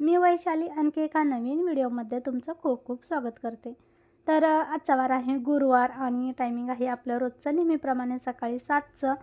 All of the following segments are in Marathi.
मी वैशाली आणखी एका नवीन व्हिडिओमध्ये तुमचं खूप खूप स्वागत करते. तर आजचा वार आहे गुरुवार आणि टायमिंग आहे आपलं रोजचं नेहमीप्रमाणे सकाळी सातचं.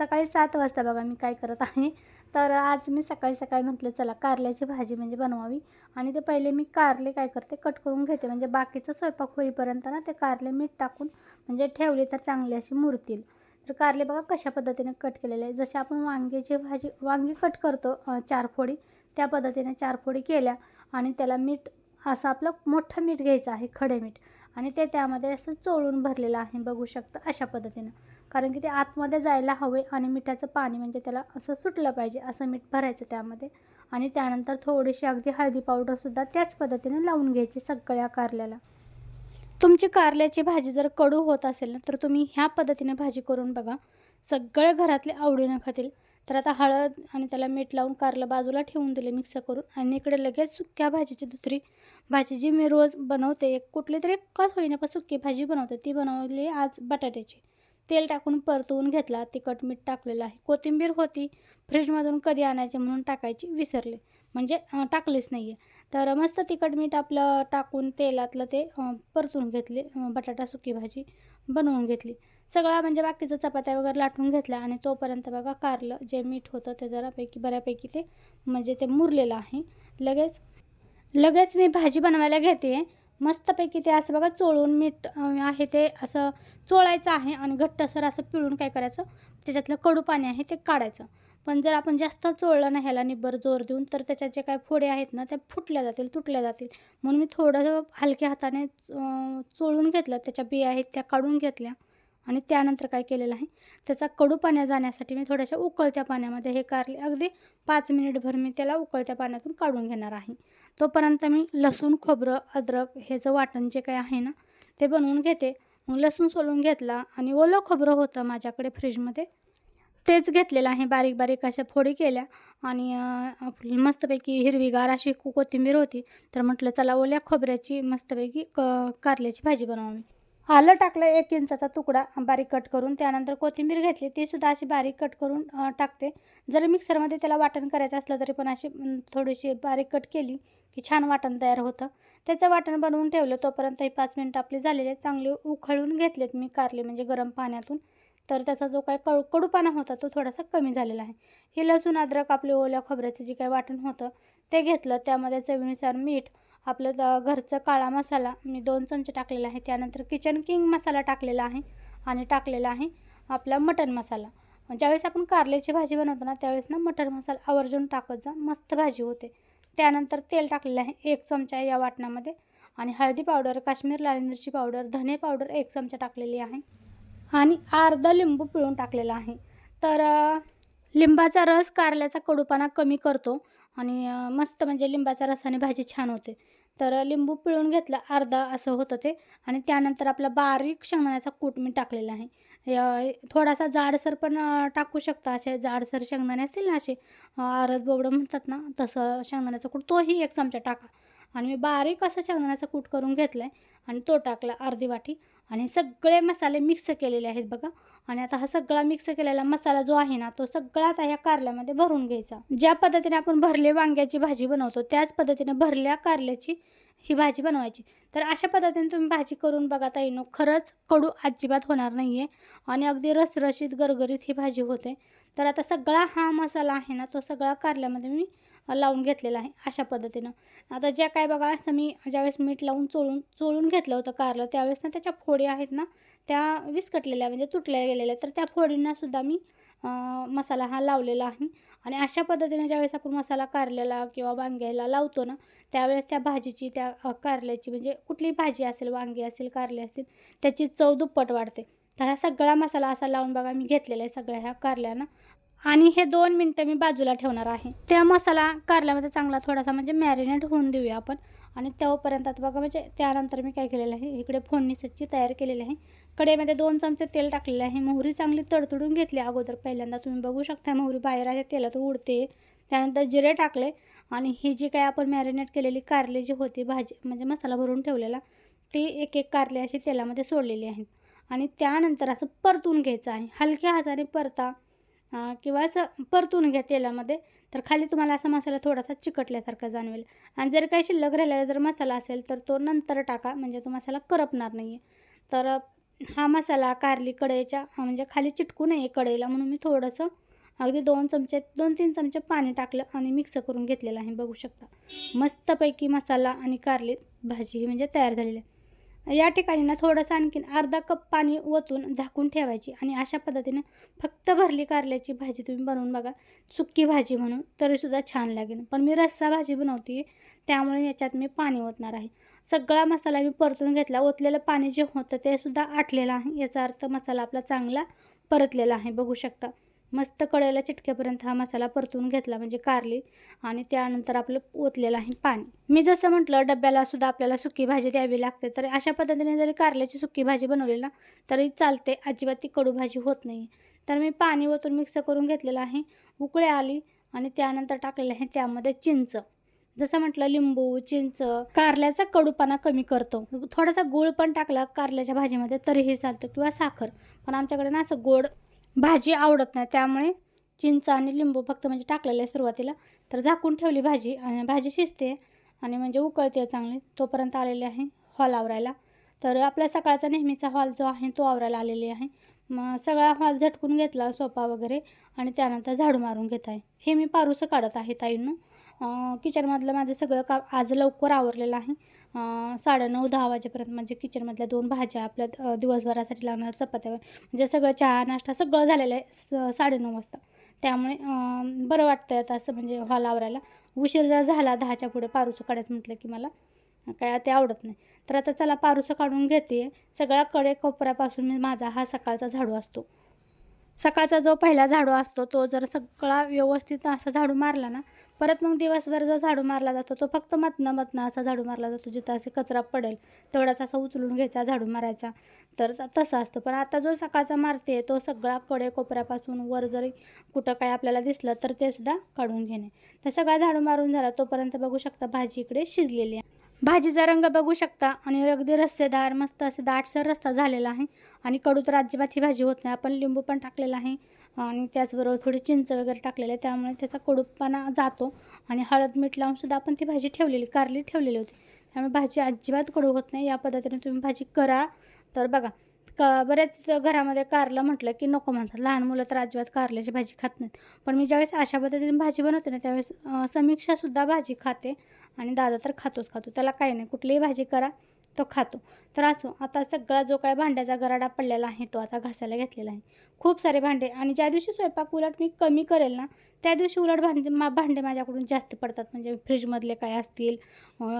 सकाळी सात वाजता बघा मी काय करत आहे. तर आज मी सकाळी सकाळी म्हटलं चला कारल्याची भाजी म्हणजे बनवावी. आणि ते पहिले मी कारले काय करते कट करून घेते. म्हणजे बाकीचं स्वयंपाक होईपर्यंत ना ते कारले मीठ टाकून म्हणजे ठेवले तर चांगली अशी मुरतील. तर कारले बघा कशा पद्धतीने कट केलेले आहे. जसे आपण वांग्याची भाजी वांगी कट करतो चार फोडी त्या पद्धतीने चार फोडी केल्या आणि त्याला मीठ असं आपलं मोठं मीठ घ्यायचं आहे खडे मीठ. आणि ते त्यामध्ये असं चोळून भरलेलं आहे बघू शकता अशा पद्धतीनं. कारण की ते आतमध्ये जायला हवे आणि मिठाचं पाणी म्हणजे त्याला असं सुटलं पाहिजे असं मीठ भरायचं त्यामध्ये. आणि त्यानंतर थोडीशी अगदी हळदी पावडरसुद्धा त्याच पद्धतीने लावून घ्यायची सगळ्या कारल्याला. तुमची कारल्याची भाजी जर कडू होत असेल ना तर तुम्ही ह्या पद्धतीने भाजी करून बघा. सगळे घरातले आवडीनं खातील. तर आता हळद आणि त्याला मीठ लावून कारलं बाजूला ठेवून दिले मिक्स करून. आणि इकडे लगेच सुक्या भाजीची दुसरी भाजी जी मी रोज बनवते एक कुठली तरी एकाच होईना पण सुकी भाजी बनवते ती बनवली आज बटाट्याची. तेल टाकून परतवून घेतला तिखट मीठ टाकलेलं आहे. कोथिंबीर होती फ्रीजमधून कधी आणायची म्हणून टाकायची विसरले. म्हणजे टाकलीच नाही आहे तर मस्त तिखट मीठ आपलं टाकून तेलातलं ते परतून घेतले बटाटा सुकी भाजी बनवून घेतली. सगळा म्हणजे बाकीचं चपात्या वगैरे लाटून घेतल्या आणि तोपर्यंत बघा कारलं जे मीठ होतं ते जरापैकी बऱ्यापैकी ते म्हणजे ते मुरलेलं आहे. लगेच लगेच मी भाजी बनवायला घेते. मस्तपैकी ते असं बघा चोळून मीठ आहे ते असं चोळायचं आहे आणि घट्टसर असं पिळून काय करायचं? त्याच्यातलं कडू पाणी आहे ते काढायचं. पण जर आपण जास्त चोळलं ना ह्याला निब्बर जोर देऊन तर त्याच्यात जे काय फोडे आहेत ना ते फुटल्या जातील तुटल्या जातील. म्हणून मी थोडं हलक्या हाताने चोळून घेतलं. त्याच्या बिया आहेत त्या काढून घेतल्या. आणि त्यानंतर काय केलेलं आहे? त्याचा कडू पाण्या जाण्यासाठी मी थोड्याशा उकळत्या पाण्यामध्ये हे कारले अगदी पाच मिनिटभर मी त्याला उकळत्या पाण्यातून काढून घेणार आहे. तोपर्यंत मी लसूण खोबरं अद्रक ह्याचं वाटण जे काही आहे ना ते बनवून घेते. मग लसूण सोलून घेतला आणि ओलं खोबरं होतं माझ्याकडे फ्रीजमध्ये तेच घेतलेलं आहे बारीक बारीक अशा फोडी केल्या आणि आपली मस्तपैकी हिरवीगार अशी कोथिंबीर होती. तर म्हटलं चला ओल्या खोबऱ्याची मस्तपैकी क कारल्याची भाजी बनवावी आलं टाकलं एक इंचाचा तुकडा बारीक कट करून त्यानंतर कोथिंबीर घेतली ती सुद्धा अशी बारीक कट करून टाकते. जर मिक्सरमध्ये त्याला वाटण करायचं असलं तरी पण अशी थोडीशी बारीक कट केली की छान वाटण तयार होतं. त्याचं वाटण बनवून ठेवलं तोपर्यंत ही पाच मिनटं आपली झालेली आहेत. चांगली उखळून घेतलेत मी कारले म्हणजे गरम पाण्यातून. तर त्याचा जो काय कडू कडूपाना होता तो थोडासा कमी झालेला आहे. हे लसूण अद्रक आपले ओल्या खोबऱ्याचं जे काही वाटण होतं ते घेतलं. त्यामध्ये चवीनुसार मीठ आपलं ज- घरचं काळा मसाला मी दोन चमचे टाकलेला आहे. त्यानंतर किचन किंग मसाला टाकलेला आहे आणि टाकलेला आहे आपला मटन मसाला. ज्यावेळेस आपण कारल्याची भाजी बनवतो ना त्यावेळेस ना मटन मसाला आवर्जून टाकत जा मस्त भाजी होते. त्यानंतर तेल टाकलेलं आहे एक चमचा या वाटणामध्ये. आणि हळदी पावडर काश्मीर लाल मिरची पावडर धने पावडर एक चमचा टाकलेली आहे. आणि अर्धा लिंबू पिळून टाकलेला आहे. तर लिंबाचा रस कारल्याचा कडूपणा कमी करतो. आणि मस्त म्हणजे लिंबाच्या रसाने भाजी छान होते. तर लिंबू पिळून घेतला अर्धा असं होतं ते. आणि त्यानंतर आपला बारीक शेंगदाण्याचा कूट मी टाकलेला आहे. थोडासा जाडसर पण टाकू शकता असे जाडसर शेंगदाणे असतील ना असे आरद बोबडं म्हणतात ना तसं शेंगदाण्याचा कूट तोही एक चमचा टाका. आणि मी बारीक असं शेंगदाण्याचा कूट करून घेतला आहे आणि तो टाकला अर्धी वाटी. आणि सगळे मसाले मिक्स केलेले आहेत बघा. आणि आता हा सगळा मिक्स केलेला मसाला जो आहे ना तो सगळा आता ह्या कारल्यामध्ये भरून घ्यायचा. ज्या पद्धतीने आपण भरले वांग्याची भाजी बनवतो त्याच पद्धतीने भरल्या कारल्याची ही भाजी बनवायची. तर अशा पद्धतीने तुम्ही भाजी करून बघा ताईनो खरंच कडू अजिबात होणार नाही आहे आणि अगदी रसरशीत गरगरीत ही भाजी होते. तर आता सगळा हा मसाला आहे ना तो सगळा कारल्यामध्ये मी लावून घेतलेलं आहे अशा पद्धतीनं. आता ज्या काय बघा असं मी ज्यावेळेस मीठ लावून चोळून चोळून घेतलं होतं कारलं त्यावेळेस ना त्याच्या फोडी आहेत ना त्या विस्कटलेल्या म्हणजे तुटल्या गेलेल्या तर त्या फोडींनासुद्धा मी मसाला हा लावलेला आहे. आणि अशा पद्धतीने ज्यावेळेस आपण मसाला कारल्याला किंवा वांग्याला लावतो ना त्यावेळेस त्या भाजीची त्या कारल्याची म्हणजे कुठली भाजी असेल वांगी असेल कारले असतील त्याची चव दुप्पट वाढते. तर हा सगळा मसाला असा लावून बघा मी घेतलेला आहे सगळ्या ह्या कारल्यानं. आणि हे दोन मिनटं मी बाजूला ठेवणार आहे. त्या मसाला कारल्यामध्ये चांगला थोडासा म्हणजे मॅरिनेट होऊन देऊया आपण. आणि तेव्हापर्यंत आता बघा म्हणजे त्यानंतर मी काय केलेलं आहे इकडे फोडणीची तयार केलेली आहे. कडेमध्ये दोन चमचे तेल टाकलेले आहे. मोहरी चांगली तडतडून घेतली अगोदर. पहिल्यांदा तुम्ही बघू शकता मोहरी बाहेर आहे तेलात उडते. त्यानंतर जिरे टाकले. आणि ही जी काय आपण मॅरिनेट केलेली कारली जी होती भाजी म्हणजे मसाला भरून ठेवलेला ती एक एक कारले अशी तेलामध्ये सोडलेली आहेत आणि त्यानंतर असं परतून घ्यायचं आहे. हलक्या हाताने परता. किंवा असं परतून घ्या तेलामध्ये. तर खाली तुम्हाला असा मसाला थोडासा चिकटल्यासारखा जाणवेल. आणि जर काही शिल्लक राहिलेला जर मसाला असेल तर तो नंतर टाका. म्हणजे तो मसाला करपणार नाही आहे तर हा मसाला कारली कढईच्या म्हणजे खाली चिटकू नये कढईला. म्हणून मी थोडंसं अगदी दोन चमचे दोन तीन चमचे पाणी टाकलं आणि मिक्स करून घेतलेलं आहे. बघू शकता. मस्तपैकी मसाला आणि कारली भाजी ही म्हणजे तयार झालेली आहे. या ठिकाणी ना थोडंसं आणखीन अर्धा कप पाणी ओतून झाकून ठेवायची आणि अशा पद्धतीनं फक्त भरली कारल्याची भाजी तुम्ही बनवून बघा. सुक्की भाजी म्हणून तरीसुद्धा छान लागेल. पण मी रस्सा भाजी बनवते त्यामुळे याच्यात मी पाणी ओतणार आहे. सगळा मसाला मी परतून घेतला. ओतलेलं पाणी जे होतं ते सुद्धा आटलेलं आहे. याचा अर्थ मसाला आपला चांगला परतलेला आहे. बघू शकता. मस्त कढईला चिटकेपर्यंत हा मसाला परतून घेतला म्हणजे कारली. आणि त्यानंतर आपलं ओतलेलं आहे पाणी. मी जसं म्हटलं डब्याला सुद्धा आपल्याला सुकी भाजी द्यावी लागते. तर अशा पद्धतीने जरी कारल्याची सुकी भाजी बनवली ना तरी चालते. अजिबात ती कडू भाजी होत नाही. तर मी पाणी ओतून मिक्स करून घेतलेलं आहे. उकळे आली आणि त्यानंतर टाकलेलं आहे त्यामध्ये चिंच. जसं म्हटलं लिंबू चिंच कारल्याचा कडूपणा कमी करतो. थोडासा गुळ पण टाकला कारल्याच्या भाजीमध्ये तरीही चालतो. किंवा साखर. पण आमच्याकडे ना असं गोड भाजी आवडत नाही त्यामुळे चिंच आणि लिंबू फक्त म्हणजे टाकलेलं आहे सुरुवातीला. तर झाकून ठेवली भाजी आणि भाजी शिजते आणि म्हणजे उकळते चांगली. तोपर्यंत आलेले आहे हॉल आवरायला. तर आपला सकाळचा नेहमीचा हॉल जो आहे तो आवरायला आलेली आहे. मग सगळा हॉल झटकून घेतला सोफा वगैरे आणि त्यानंतर झाडू मारून घेत आहे. हे मी पारूसं काढत आहे ताईंनो. किचनमधलं माझं सगळं काम आज लवकर आवरलेलं आहे. साडेनऊ दहा वाजेपर्यंत म्हणजे किचनमधल्या दोन भाज्या आपल्या दिवसभरासाठी लागणार चपात्या म्हणजे सगळं चहा नाश्ता सगळं झालेलं आहे स साडेनऊ वाजता. त्यामुळे बरं वाटतं आता असं म्हणजे हॉल आवरायला. उशीर जर झाला दहाच्या पुढे पारूचं काढायचं म्हटलं की मला काय ते आवडत नाही. तर आता चला पारूचं काढून घेते. सगळ्या कडे कोपऱ्यापासून मी माझा हा सकाळचा झाडू असतो. सकाळचा जो पहिला झाडू असतो तो जर सगळा व्यवस्थित असा झाडू मारला ना परत मग दिवसभर जो झाडू मारला जातो तो फक्त मतनं मतनं असा झाडू मारला जातो जिथं असे कचरा पडेल तेवढाच असा उचलून घ्यायचा झाडू मारायचा. तर त- तसं असतं. पण आता जो सकाळचा मारते तो सगळा कडे कोपऱ्यापासून वर जरी कुठं काय आपल्याला दिसलं तर ते सुद्धा काढून घेणे. तर सगळा झाडू मारून झाला तोपर्यंत बघू शकता भाजी इकडे शिजलेली आहे. भाजीचा रंग बघू शकता. आणि अगदी रस्सेदार मस्त असे दाटसर रस्ता झालेला आहे. आणि कडू तर अजिबात ही भाजी होत नाही. आपण लिंबू पण टाकलेला आहे. आणि त्याचबरोबर थोडी चिंच वगैरे टाकलेलं आहे. त्यामुळे त्याचा कडूपणा जातो. आणि हळद मीठ लावून सुद्धा आपण ती भाजी ठेवलेली कारली ठेवलेली होती. त्यामुळे भाजी अजिबात कडू होत नाही. या पद्धतीने तुम्ही भाजी करा. तर बघा क बऱ्याच घरामध्ये कारलं म्हटलं की नको म्हणतात. लहान मुलं तर अजिबात कारल्याची भाजी खात नाहीत. पण मी ज्यावेळेस अशा पद्धतीने भाजी बनवते ना त्यावेळेस समीक्षासुद्धा भाजी खाते. आणि दादा तर खातोच खातो. त्याला काही नाही कुठलीही भाजी करा तो खातो. तर असो आता सगळा जो काय भांड्याचा गराडा पडलेला आहे तो आता घासायला घेतलेला आहे. खूप सारे भांडे आणि ज्या दिवशी स्वयंपाक उलट मी कमी करेल ना त्या दिवशी उलट भांडे मा भांडे माझ्याकडून जास्त पडतात. म्हणजे फ्रीजमधले काय असतील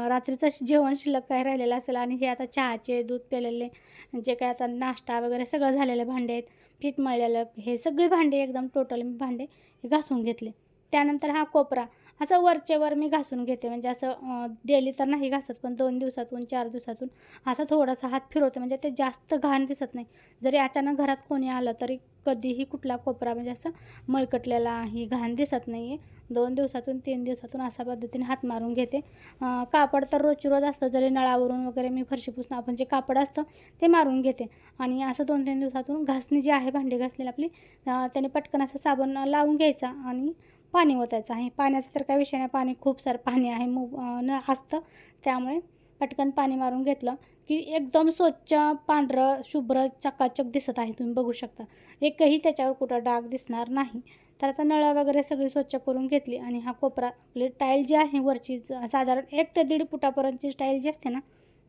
रात्रीचं जेवण शिल्लक काय राहिलेलं असेल आणि हे आता चहाचे दूध प्यालेले जे काय आता नाश्ता वगैरे सगळं झालेले भांडे आहेत पीठ मळलेलं हे सगळे भांडे एकदम टोटल मी भांडे हे घासून घेतले. त्यानंतर हा कोपरा असं वरचेवर मी घासून घेते. म्हणजे असं डेली तर नाही घासत पण दोन दिवसातून चार दिवसातून असा थोडासा हात फिरवते. म्हणजे ते जास्त घाण दिसत नाही. जरी अचानक घरात कोणी आलं तरी कधीही कुठला कोपरा म्हणजे असं मळकटलेला आहे घाण दिसत नाही आहे दोन दिवसातून तीन दिवसातून अशा पद्धतीने हात मारून घेते. कापड तर रोजची रोज असतं. जरी नळावरून वगैरे मी फरशी आपण जे कापड असतं ते मारून घेते. आणि असं दोन तीन दिवसातून घासणी जी आहे भांडी घासलेली आपली त्याने पटकन असं साबण लावून घ्यायचा आणि पाणी ओतायचं आहे. पाण्याचं तर काय विषय नाही. पाणी खूप सारं पाणी आहे. मु न असतं. त्यामुळे पटकन पाणी मारून घेतलं की एकदम स्वच्छ पांढरं शुभ्र चकाचक दिसत आहे. तुम्ही बघू शकता. एकही त्याच्यावर कुठं डाग दिसणार नाही. तर आता नळं वगैरे सगळी स्वच्छ करून घेतली आणि हा कोपरा आपली टाईल जी आहे वरची साधारण एक ते दीड फुटापर्यंतची टाईल जी असते ना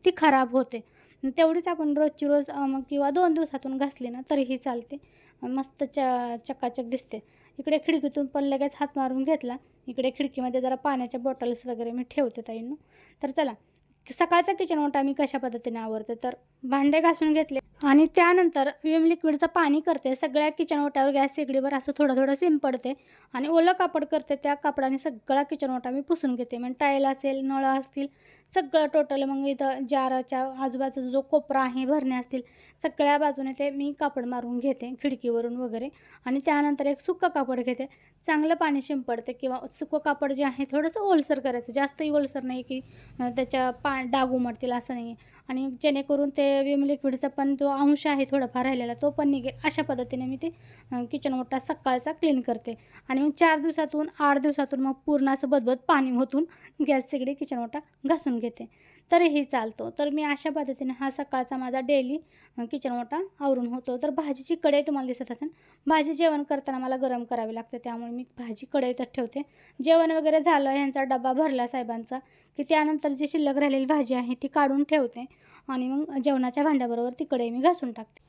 ती खराब होते. तेवढीच आपण रोजची रोज किंवा दोन दिवसातून घासली ना तरीही चालते. मस्त च चकाचक दिसते. इकडे खिडकीतून पण लगेच हात मारून घेतला. इकडे खिडकीमध्ये जरा पाण्याच्या बॉटल्स वगैरे मी ठेवते ताईंनो. तर चला सकाळचा किचन ओटा मी कशा पद्धतीने आवरते? तर भांडे घासून घेतले. आणि त्यानंतर विम लिक्विडचं पाणी करते. सगळ्या किचन ओट्यावर गॅस शेगडीवर असं थोडं थोडं शिंपडते. आणि ओलं कापड करते. त्या कापडाने सगळा किचन ओटा मी पुसून घेते. म्हणजे टाईल असेल नळं असतील सगळं टोटल मग इथं जाराच्या आजूबाजूचा जो कोपरा आहे भरणे असतील सगळ्या बाजूने ते मी कापड मारून घेते खिडकीवरून वगैरे. आणि त्यानंतर एक सुक्कं कापड घेते. चांगलं पाणी शिंपडते किंवा सुकं कापड जे आहे थोडंसं ओलसर करायचं. जास्तही ओलसर नाही की त्याच्या पा डाग उमटतील असं नाही आहे आणि जेणेकरून ते विम लिक्विडचा पण जो अंश आहे थोडाफार राहिलेला तो पण निघेल. अशा पद्धतीने मी ते किचन ओटा सकाळचा क्लीन करते. आणि मग चार दिवसातून आठ दिवसातून मग पूर्ण असं बदबद पाणी होतून गॅस सगळी किचन ओटा घासून घेते. तरीही चालतो. तर मी अशा पद्धतीने हा सकाळचा माझा डेली किचन ओटा आवरून होतो. तर भाजीची कढई तुम्हाला दिसत असेल. भाजी जेवण करताना मला गरम करावी लागते. त्यामुळे मी भाजी कढईतच ठेवते. जेवण वगैरे झालं ह्यांचा डबा भरला साहेबांचा की त्यानंतर जी शिल्लक राहिलेली भाजी आहे ती काढून ठेवते. आणि मग जेवणाच्या भांड्याबरोबर ती कढई मी घासून टाकते.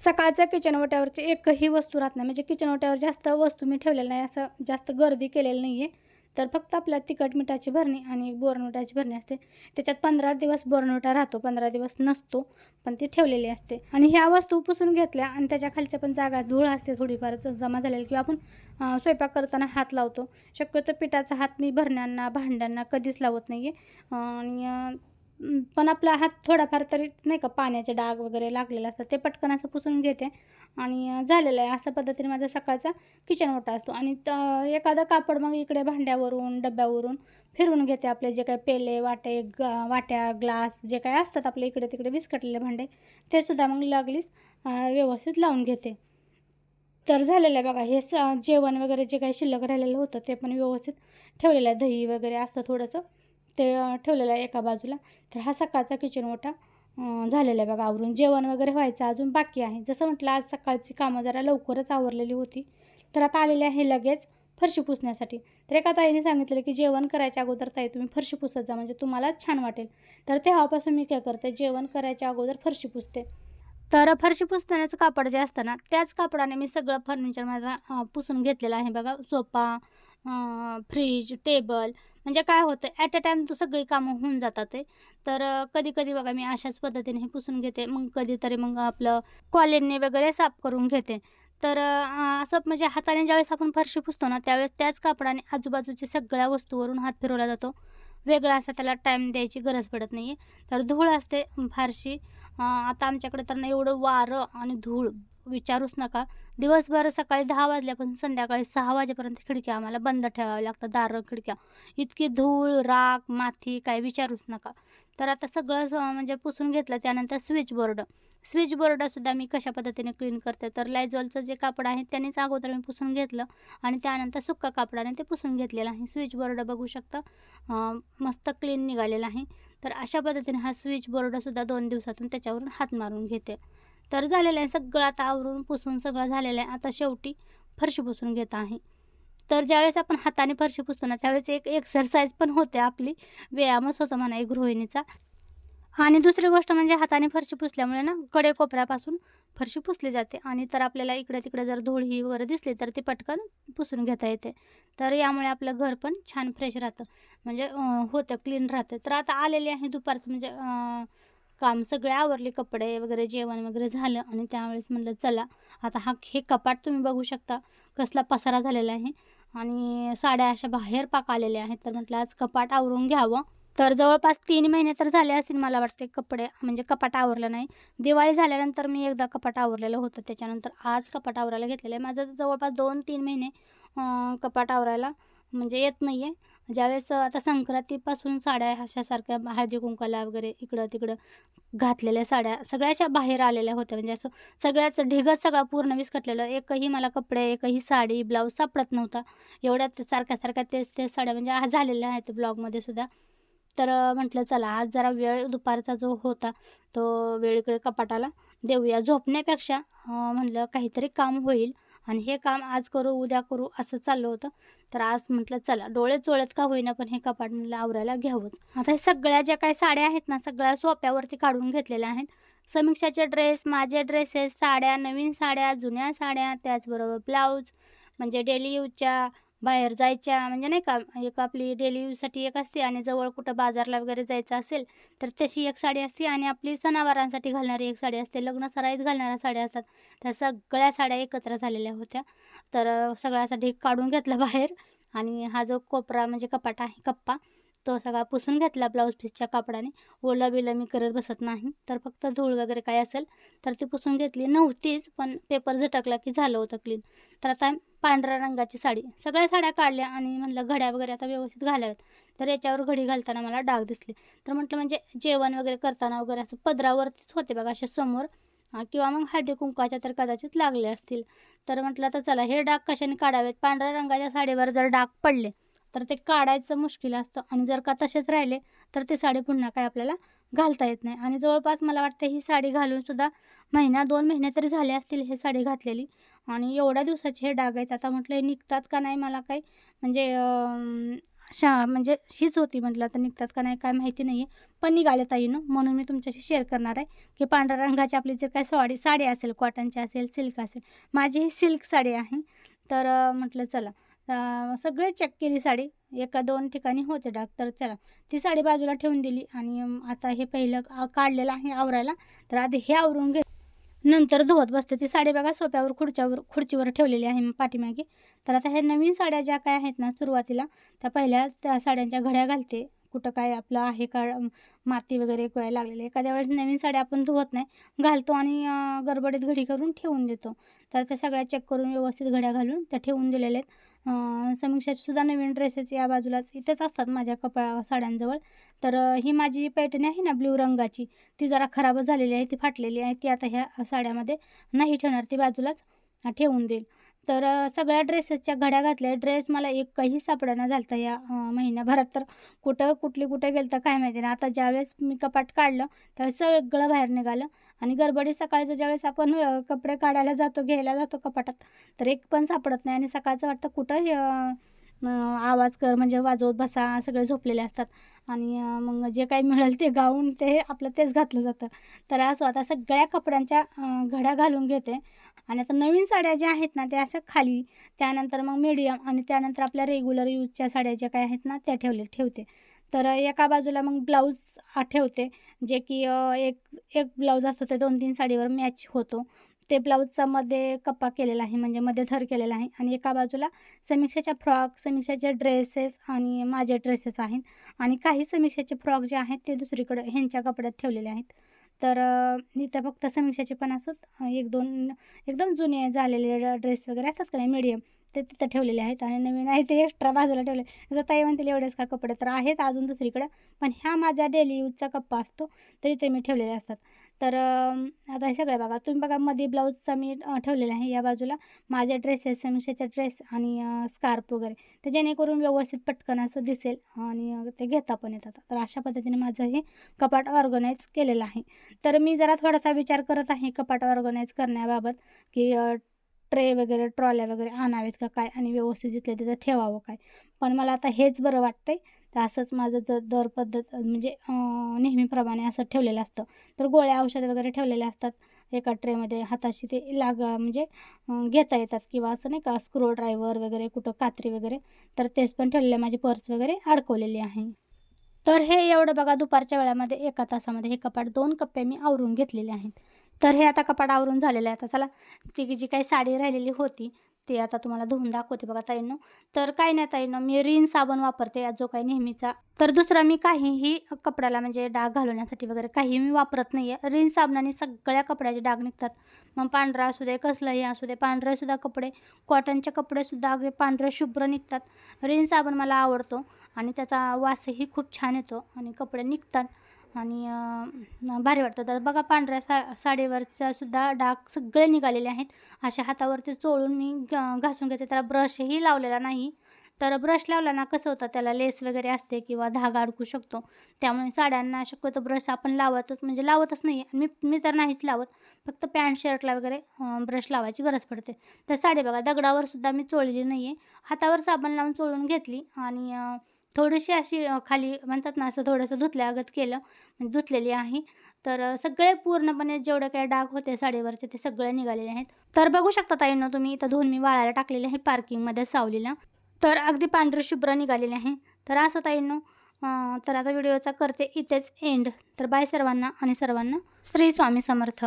सकाळच्या किचन ओट्यावरची एकही वस्तू राहत नाही. म्हणजे किचन ओट्यावर जास्त वस्तू मी ठेवलेल्या नाही. असं जास्त गर्दी केलेली नाही आहे तर फक्त आपल्या तिखट मिठाची भरणी आणि बोरनोटाची भरणी असते. त्याच्यात पंधरा दिवस बोरनोटा राहतो पंधरा दिवस नसतो पण ती ठेवलेली असते. आणि ह्या वस्तू पुसून घेतल्या आणि त्याच्या खालच्या पण जागा धूळ असते थोडीफार जमा झालेली किंवा आपण स्वयंपाक करताना हात लावतो. शक्यतो पिठाचा हात मी भरण्यांना भांड्यांना कधीच लावत नाही आहे आणि पण आपला हात थोडाफार तरी नाही का पाण्याचे डाग वगैरे लागलेला असतात ते पटकन असं पुसून घेते. आणि झालेलं आहे अशा पद्धतीने माझा सकाळचा किचन ओटा असतो. आणि त- एखादं कापड मग इकडे भांड्यावरून डब्यावरून फिरून घेते आपले जे काही पेले वाटे ग वाट्या ग्लास जे काय असतात आपले इकडे तिकडे विस्कटलेले भांडे ते सुद्धा मग लागलीच व्यवस्थित लावून घेते. तर झालेलं आहे बघा हे स जेवण वगैरे जे काही शिल्लक राहिलेलं होतं ते पण व्यवस्थित ठेवलेलं आहे. दही वगैरे असतं थोडंसं. ते ठेवलेला ठेवलेलं आहे एका बाजूला. तर हा सकाळचा किचन ओटा झालेला आहे बघा आवरून. जेवण वगैरे व्हायचं अजून बाकी आहे. जसं म्हटलं आज सकाळची कामं जरा लवकरच आवरलेली होती. तर आता आलेले आहे लगेच फरशी पुसण्यासाठी. तर एका ताईने सांगितलं की जेवण करायच्या अगोदर ताई तुम्ही फरशी पुसत जा. म्हणजे तुम्हालाच छान वाटेल. तर तेव्हापासून मी काय करते जेवण करायच्या अगोदर फरशी पुसते. तर फरशी पुसतानाचं कापड जे असतं ना त्याच कापडाने मी सगळं फर्निचर माझा पुसून घेतलेलं आहे बघा. सोफा फ्रीज टेबल म्हणजे काय होतं ॲट अ टाईम तर सगळी कामं होऊन जातात ते तर कधी कधी बघा मी अशाच पद्धतीने हे पुसून घेते. मग कधीतरी मग आपलं कॉलेजने वगैरे साफ करून घेते. तर असं म्हणजे हाताने ज्यावेळेस आपण फरशी पुसतो ना त्यावेळेस त्याच कापडाने आजूबाजूच्या सगळ्या वस्तूवरून हात फिरवला जातो. वेगळा असा त्याला टाईम द्यायची गरज पडत नाही आहे तर धूळ असते फारशी. आता आमच्याकडे तर ना एवढं वारं आणि धूळ विचारूच नका. दिवसभर सकाळी दहा वाजल्यापासून संध्याकाळी सहा वाजेपर्यंत खिडक्या आम्हाला बंद ठेवाव्या लागतात दारं खिडक्या. इतकी धूळ राख माती काय विचारूच नका. तर आता सगळं म्हणजे पुसून घेतलं त्यानंतर स्विच बोर्ड स्विच बोर्डसुद्धा मी कशा पद्धतीने क्लीन करते? तर लायझॉलचं जे कापड आहे त्यानेच अगोदर मी पुसून घेतलं आणि त्यानंतर सुक्का कापडाने ते पुसून घेतलेलं आहे. स्विच बोर्ड बघू शकता. मस्त क्लीन निघालेलं आहे. तर अशा पद्धतीने हा स्विच बोर्डसुद्धा दोन दिवसातून त्याच्यावरून हात मारून घेते. तर झालेलं आहे. सगळं आता आवरून पुसून सगळं झालेलं आहे. आता शेवटी फरशी पुसून घेत आहे. तर ज्यावेळेस आपण हाताने फरशी पुसतो ना त्यावेळेस एक एक्सरसाइज पण होते आपली. व्यायामच होतो म्हणा एक गृहिणीचा. आणि दुसरी गोष्ट म्हणजे हाताने फरशी पुसल्यामुळे ना कडे कोपऱ्यापासून फरशी पुसली जाते. आणि तर आपल्याला इकडे तिकडे जर धुळी वगैरे दिसली तर ती पटकन पुसून घेता येते. तर यामुळे आपलं घर पण छान फ्रेश राहतं. म्हणजे होतं क्लीन राहतं. तर आता आलेले आहे दुपारचं म्हणजे काम सगळे आवरले कपडे वगैरे जेवण वगैरे झालं आणि त्यावेळेस म्हणलं चला आता हा हे कपाट तुम्ही बघू शकता कसला पसारा झालेला आहे. आणि साड्या अशा बाहेर पाक आलेल्या आहेत. तर म्हटलं आज कपाट आवरून घ्यावं. तर जवळपास तीन महिने तर झाले असतील मला वाटते कपडे म्हणजे कपाट आवरलं नाही. दिवाळी झाल्यानंतर मी एकदा कपाट आवरलेलं होतं. त्याच्यानंतर आज कपाट आवरायला घेतलेलं आहे. माझं जवळपास दोन तीन महिने कपाट आवरायला म्हणजे येत नाही आहे ज्यावेळेस आता संक्रांतीपासून साड्या अशासारख्या हळदी कुंकाला वगैरे इकडं तिकडं घातलेल्या साड्या सगळ्याच्या बाहेर आलेल्या होत्या. म्हणजे असं सगळ्याच ढिगच सगळा पूर्ण विस्कटलेलं. एकही मला कपडे एकही साडी ब्लाऊज सापडत नव्हता. एवढ्यात सारख्या सारख्या तेच तेच साड्या म्हणजे आज झालेल्या आहेत ब्लॉगमध्ये सुद्धा. तर म्हटलं चला आज जरा वेळ दुपारचा जो होता तो वेळ इकडे कपाटाला देऊया. झोपण्यापेक्षा म्हटलं काहीतरी काम होईल. आणि हे काम आज करू उद्या करू असं चाललं होतं. तर आज म्हटलं चला डोळे चोळत का होईना पण हे कपाट म्हटलं आवरायला घ्यावंच. आता हे सगळ्या ज्या काही साड्या आहेत ना सगळ्या सोप्यावरती काढून घेतलेल्या आहेत. समीक्षाचे ड्रेस माझे ड्रेसेस साड्या नवीन साड्या जुन्या साड्या त्याचबरोबर ब्लाऊज म्हणजे डेली यूजच्या बाहेर जायच्या म्हणजे नाही का एक आपली डेली यूजसाठी एक असते आणि जवळ कुठं बाजारला वगैरे जायचं असेल तर तशी एक साडी असते आणि आपली सणावारांसाठी घालणारी एक साडी असते. लग्न सराईत घालणाऱ्या साड्या असतात. त्या सगळ्या साड्या एकत्र झालेल्या होत्या. तर सगळ्यासाठी काढून घेतला बाहेर. आणि हा जो कोपरा म्हणजे कपाट आहे कप्पा तो सगळा पुसून घेतला ब्लाऊज पीसच्या कापडाने. ओला बिला मी करत बसत नाही. तर फक्त धूळ वगैरे काय असेल तर ती पुसून घेतली. नव्हतीच पण पेपर झटकला की झालं होतं क्लीन तर आता पांढऱ्या रंगाची साडी. सगळ्या साड्या काढल्या आणि म्हटलं घड्या वगैरे आता व्यवस्थित घालाव्यात. तर याच्यावर घडी घालताना मला डाग दिसले. तर म्हटलं म्हणजे जेवण वगैरे करताना वगैरे असं पदरावरतीच होते बघा अशा समोर. किंवा मग हळदी कुंकवाच्या तर कदाचित लागले असतील. तर म्हटलं आता चला हे डाग कशाने काढावेत? पांढऱ्या रंगाच्या साडीवर जर डाग पडले तर ते काढायचं मुश्किल असतं. आणि जर का तसेच राहिले तर ते साडी पुन्हा काय आपल्याला घालता येत नाही. आणि जवळपास मला वाटतं ही साडी घालूनसुद्धा महिना दोन महिने तरी झाले असतील हे साडी घातलेली. आणि एवढ्या दिवसाचे हे डाग आहेत. आता म्हटलं हे निघतात का नाही मला काही म्हणजे शा म्हणजे हीच होती म्हटलं आता निघतात का नाही काय माहिती नाही आहे पण निघाले ताईनं. म्हणून मी तुमच्याशी शेअर करणार आहे की पांढऱ्या रंगाची आपली जर काय साडी साडी असेल कॉटनची असेल सिल्क असेल. माझी ही सिल्क साडी आहे. तर म्हटलं चला. सगळे चेक केली साडी. एका दोन ठिकाणी होते डाग तर चला ती साडी बाजूला ठेवून दिली आणि आता हे पहिलं काढलेलं आहे आवरायला. तर आधी हे आवरून घे. नंतर धुवत बसते. ती साडी बघा सोप्यावर खुर्च्यावर खुर्चीवर ठेवलेली आहे पाठीमागे. तर आता ह्या नवीन साड्या ज्या काय आहेत ना सुरुवातीला त्या पहिल्या त्या साड्यांच्या घड्या घालते. कुठं काय आपलं आहे का माती वगैरे काय लागलेली एखाद्या वेळेस नवीन साड्या आपण धुवत नाही घालतो आणि गडबडीत घडी करून ठेवून देतो. तर त्या सगळ्या चेक करून व्यवस्थित घड्या घालून त्या ठेवून दिलेल्या आहेत. अं, समीक्षाचे सुद्धा नवीन ड्रेसेस या बाजूलाच इथेच असतात माझ्या कपडा साड्यांजवळ. तर ही माझी पैठणी आहे ना ब्ल्यू रंगाची. ती जरा खराबच झालेली आहे ती फाटलेली आहे ती आता ह्या साड्यामध्ये नाही ठेवणार ती बाजूलाच ठेवून देईल. तर सगळ्या ड्रेसेसच्या घड्या घातल्या. ड्रेस मला एकही सापडना झालता या महिन्याभरात तर कुठं कुठली कुठे गेलं तर काय माहिती नाही. आता ज्यावेळेस मी कपाट काढलं त्यावेळेस सगळं बाहेर निघालं. आणि गडबडीत सकाळचं ज्यावेळेस आपण कपडे काढायला जातो घ्यायला जातो कपाटात तर एक पण सापडत नाही. आणि सकाळचं वाटतं कुठं हे, आवाज कर म्हणजे वाजवत बसा सगळे झोपलेले असतात. आणि मग जे काही मिळेल ते गाऊन ते आपलं तेच घातलं जातं. तर असं आता सगळ्या कपड्यांच्या घड्या घालून घेते. आणि आता नवीन साड्या ज्या आहेत ना त्या अशा खाली त्यानंतर मग मीडियम आणि त्यानंतर आपल्या रेग्युलर यूजच्या साड्या ज्या काय आहेत ना त्या ठेवले ठेवते. तर एका बाजूला मग ब्लाऊज ठेवते जे की एक एक ब्लाऊज असतो ते दोन तीन साडीवर मॅच होतो. ते ब्लाऊजचा मध्ये कप्पा केलेला आहे म्हणजे मध्ये थर केलेला आहे आणि एका बाजूला समीक्षाच्या फ्रॉक समीक्षाचे ड्रेसेस आणि माझे ड्रेसेस आहेत. आणि काही समीक्षाचे फ्रॉक जे आहेत ते दुसरीकडे ह्यांच्या कपड्यात ठेवलेले आहेत. तर इथं फक्त समीक्षाचे पण असत एक दोन एकदम जुने झालेले ड्रेस वगैरे असतात का नाही मीडियम ते तिथं ठेवलेले आहेत आणि नवीन आहे ते एक्स्ट्रा बाजूला ठेवले. जर ताई म्हणतील एवढेच का कपडे तर आहेत अजून दुसरीकडं पण ह्या माझा डेली यूजचा कप्पा असतो तर इथे मी ठेवलेले असतात. तर आता हे सगळं बघा तुम्ही बघा मध्ये ब्लाऊजचा मी ठेवलेला आहे या बाजूला. माझे ड्रेसेस समीक्षाचे ड्रेस आणि स्कार्प वगैरे. तर जेणेकरून व्यवस्थित पटकन असं दिसेल आणि ते घेता पण येतात. तर अशा पद्धतीने माझं हे कपाट ऑर्गनाईज केलेलं आहे. तर मी जरा थोडासा विचार करत आहे कपाट ऑर्गनाईज करण्याबाबत की ट्रे वगैरे ट्रॉल्या वगैरे आणावेत का काय आणि व्यवस्थित जिथल्या तिथं ठेवावं काय. पण मला आता हेच बरं वाटतंय तर असंच माझं द दर पद्धत म्हणजे नेहमीप्रमाणे असं ठेवलेलं असतं. तर गोळ्या औषधं वगैरे ठेवलेले असतात एका ट्रेमध्ये. हाताशी ते लागा म्हणजे घेता येतात किंवा असं नाही का स्क्रू ड्रायव्हर वगैरे कुठं कात्री वगैरे तर तेच पण ठेवलेले आहे. माझी पर्स वगैरे अडकवलेली आहे. तर हे एवढं बघा दुपारच्या वेळामध्ये एका तासामध्ये हे कपाट दोन कप्पे मी आवरून घेतलेले आहेत. तर हे आता कपाट आवरून झालेलं आहे. आता चला ती जी काही साडी राहिलेली होती ते आता तुम्हाला धुवून दाखवते बघा ताईंनो. तर काय नाही ताईंनो मी रिन साबण वापरते जो काही नेहमीचा. तर दुसरा मी काहीही कपड्याला म्हणजे डाग घालवण्यासाठी वगैरे काही मी वापरत नाही आहे रिन साबणाने सगळ्या कपड्याचे डाग निघतात. मग पांढरा असू दे कसलंही असू दे पांढरेसुद्धा कपडे कॉटनचे कपडेसुद्धा अगदी पांढरे शुभ्र निघतात. रिन साबण मला आवडतो आणि त्याचा वासही खूप छान येतो आणि कपडे निघतात. आणि भारी वाटतं. तर बघा पांढऱ्या सा साडीवरचा सुद्धा डाग सगळे निघालेले आहेत. अशा हातावरती चोळून मी घ- घासून घेते. त्याला ब्रशही लावलेला नाही. तर ब्रश लावला ना कसं होतं त्याला लेस वगैरे असते किंवा धागा अडकू शकतो. त्यामुळे साड्यांना शक्यतो ब्रश आपण लावतच म्हणजे लावतच नाही. मी मी तर नाहीच लावत. फक्त पॅन्ट शर्टला वगैरे ब्रश लावायची गरज पडते. तर साडी बघा दगडावर सुद्धा मी चोळलेली नाही आहे हातावर साबण लावून चोळून घेतली आणि थोडीशी अशी खाली म्हणतात ना असं थोडंसं धुतल्यागत केलं. म्हणजे धुतलेली आहे. तर सगळे पूर्णपणे जेवढे काही डाग होते साडीवरचे ते सगळे निघालेले आहेत. तर बघू शकता ताईंनो तुम्ही इथं धुवून मी वाळायला टाकलेले आहे पार्किंगमध्ये सावलीला. तर अगदी पांढरे शुभ्र निघालेले आहे. तर असं ताईंनो तर आता व्हिडिओचा करते इथेच एंड तर बाय सर्वांना आणि सर्वांना श्री स्वामी समर्थ.